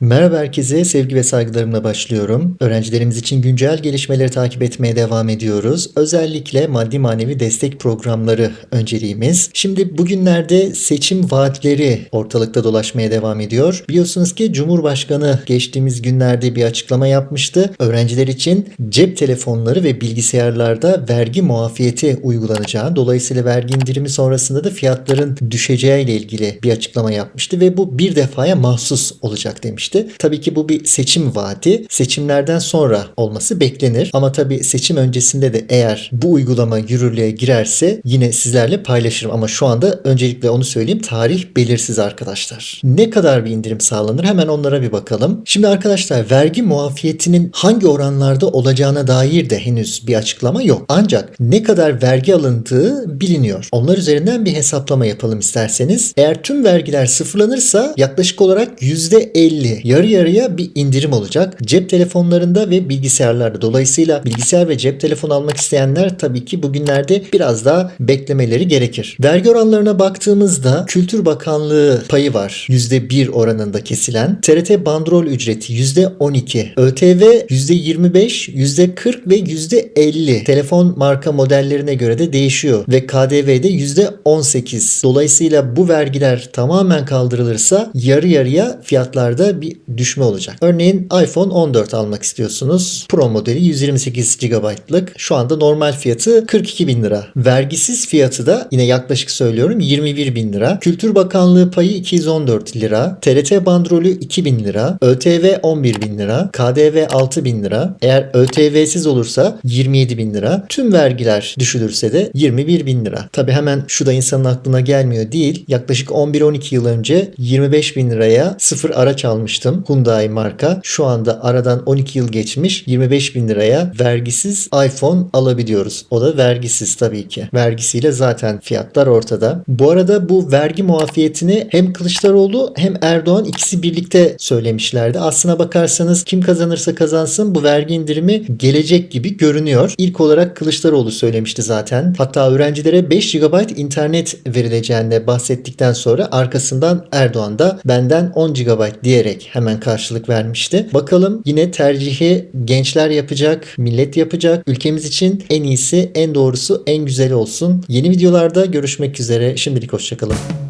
Merhaba herkese, sevgi ve saygılarımla başlıyorum. Öğrencilerimiz için güncel gelişmeleri takip etmeye devam ediyoruz. Özellikle maddi manevi destek programları önceliğimiz. Şimdi bugünlerde seçim vaatleri ortalıkta dolaşmaya devam ediyor. Biliyorsunuz ki Cumhurbaşkanı geçtiğimiz günlerde bir açıklama yapmıştı. Öğrenciler için cep telefonları ve bilgisayarlarda vergi muafiyeti uygulanacağı, dolayısıyla vergi indirimi sonrasında da fiyatların düşeceği ile ilgili bir açıklama yapmıştı ve bu bir defaya mahsus olacak demişti. Tabii ki bu bir seçim vaati. Seçimlerden sonra olması beklenir. Ama tabii seçim öncesinde de eğer bu uygulama yürürlüğe girerse yine sizlerle paylaşırım. Ama şu anda öncelikle onu söyleyeyim. Tarih belirsiz arkadaşlar. Ne kadar bir indirim sağlanır? Hemen onlara bir bakalım. Şimdi arkadaşlar vergi muafiyetinin hangi oranlarda olacağına dair de henüz bir açıklama yok. Ancak ne kadar vergi alındığı biliniyor. Onlar üzerinden bir hesaplama yapalım isterseniz. Eğer tüm vergiler sıfırlanırsa yaklaşık olarak %50 yarı yarıya bir indirim olacak. Cep telefonlarında ve bilgisayarlarda. Dolayısıyla bilgisayar ve cep telefonu almak isteyenler tabii ki bugünlerde biraz daha beklemeleri gerekir. Vergi oranlarına baktığımızda Kültür Bakanlığı payı var. %1 oranında kesilen. TRT bandrol ücreti %12. ÖTV %25, %40 ve %50. Telefon marka modellerine göre de değişiyor. Ve KDV'de %18. Dolayısıyla bu vergiler tamamen kaldırılırsa yarı yarıya fiyatlarda bir düşme olacak. Örneğin iPhone 14 almak istiyorsunuz. Pro modeli 128 GB'lık. Şu anda normal fiyatı 42 bin lira. Vergisiz fiyatı da yine yaklaşık söylüyorum 21 bin lira. Kültür Bakanlığı payı 214 lira. TRT bandrolü 2 bin lira. ÖTV 11 bin lira. KDV 6 bin lira. Eğer ÖTV'siz olursa 27 bin lira. Tüm vergiler düşülürse de 21 bin lira. Tabi hemen şu da insanın aklına gelmiyor değil. Yaklaşık 11-12 yıl önce 25 bin liraya sıfır araç almıştım. Hyundai marka. Şu anda aradan 12 yıl geçmiş 25 bin liraya vergisiz iPhone alabiliyoruz. O da vergisiz tabii ki. Vergisiyle zaten fiyatlar ortada. Bu arada bu vergi muafiyetini hem Kılıçdaroğlu hem Erdoğan ikisi birlikte söylemişlerdi. Aslına bakarsanız kim kazanırsa kazansın bu vergi indirimi gelecek gibi görünüyor. İlk olarak Kılıçdaroğlu söylemişti zaten. Hatta öğrencilere 5 GB internet verileceğini bahsettikten sonra arkasından Erdoğan da benden 10 GB diyerek hemen karşılık vermişti. Bakalım yine tercihi gençler yapacak, millet yapacak. Ülkemiz için en iyisi, en doğrusu, en güzeli olsun. Yeni videolarda görüşmek üzere. Şimdilik hoşçakalın.